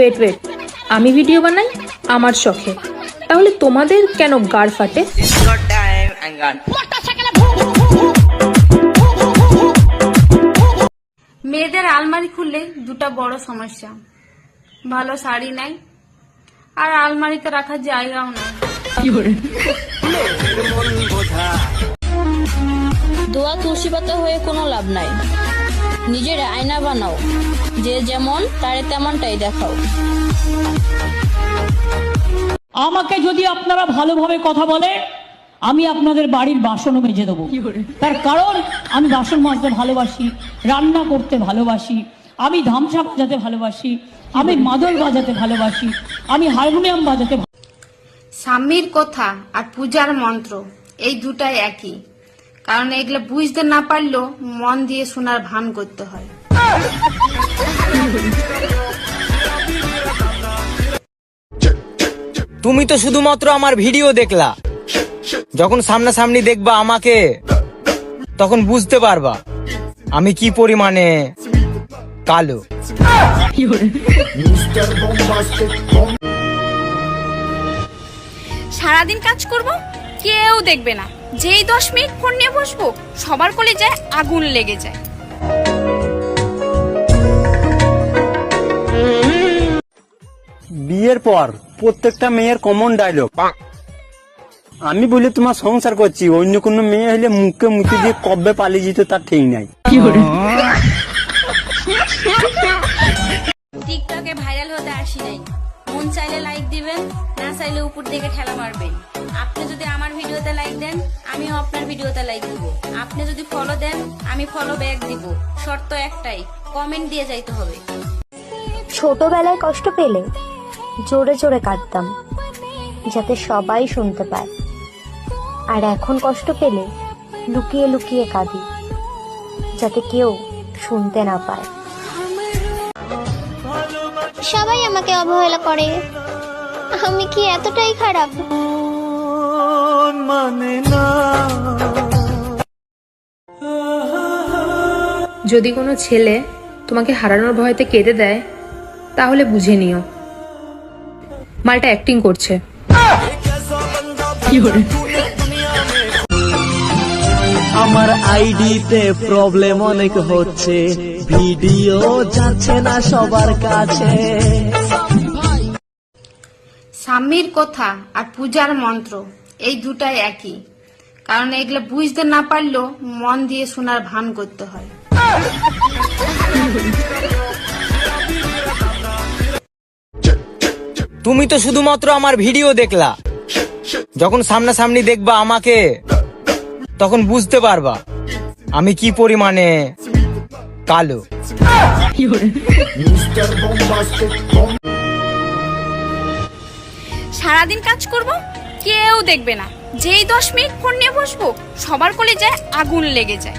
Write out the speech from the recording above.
Wait wait আমি video বানাই আমার শখে। তাহলে তোমাদের কেন গাড় ফাটে. মেয়েদের আলমারি খুললে দুটো বড় সমস্যা। ভালো শাড়ি নাই আর আলমারিতে রাখার জায়গাও নাই। দোয়া তুলসী পাতা হয়ে কোনো লাভ নাই। নিজের আয়না বানাও। যে যেমন তারে তেমনটাই দেখাও। আমাকে যদি আপনারা ভালোভাবে কথা বলে আমি আপনাদের বাড়ির বাসনও মেজে দেবো। তার কারণ আমি বাসন মাজতে ভালোবাসি রান্না করতে ভালোবাসি আমি ধামসা বাজাতে ভালোবাসি আমি মাদল বাজাতে ভালোবাসি আমি হারমোনিয়াম বাজাতে স্বামীর কথা আর পূজার মন্ত্র এই দুটাই একই। কারণ এগুলো বুঝতে না পারলেও মন দিয়ে শোনার ভান করতে হয়। তুমি তো শুধুমাত্র আমার ভিডিও দেখলা। যখন সামনাসামনি দেখবা আমাকে তখন বুঝতে পারবা আমি কি পরিমাণে কালো। সারাদিন কাজ করব কেউ দেখবে না। যেই দশ মিনিট ফোন নিয়ে বসবো সবার কোলে যায় আগুন লেগে যায়। বিয়ের পর প্রত্যেকটা মেয়ের কমন ডায়লগ আমি বলি তোমার সংসার করছি অন্য কোনো মেয়ে হলে মুখে মুখে দিয়ে কবে পালিয়ে যেত তার ঠিক নাই। টিকটকে ভাইরাল হতে আসি নাই। মন চাইলে লাইক দিবেন না চাইলে উপর দিকে ঠেলা মারবেন। আপনি যদি আমার আমিও আপনার ভিডিওতে লাইক দিব। আপনি যদি ফলো দেন আমি ফলো ব্যাক দিব। শর্ত একটাই কমেন্ট দিয়ে যাইতে হবে। ছোটবেলায় কষ্ট পেলে জোরে জোরে কাঁদতাম যাতে সবাই শুনতে পায়। আর এখন কষ্ট পেলে লুকিয়ে লুকিয়ে কাঁদি যাতে কেউ শুনতে না পায়। সবাই আমাকে অবহেলা করে। আমি কি এতটাই খারাপ? যদি কোনো ছেলে তোমাকে হারানোর ভয়তে কেঁদে দেয় তাহলে বুঝে নিও। মালটা অ্যাক্টিং করছে। আমার আইডিতে প্রবলেম অনেক হচ্ছে। ভিডিও যাচ্ছে না সবার কাছে। স্বামীর কথা আর পূজার মন্ত্র। এই দুটাই একই। কারণ এগুলো বুঝতে না পারলেও মন দিয়ে শোনার ভান করতে হয়। তুমি তো শুধুমাত্র আমার ভিডিও দেখলা। যখন সামনাসামনি দেখবা আমাকে তখন বুঝতে পারবা আমি কি পরিমাণে কালো। সারাদিন কাজ করব? কেউ দেখবে না। যেই দশ মিনিট ফোন নিয়ে বসবো, সবার কোলে যায় আগুন লেগে যায়।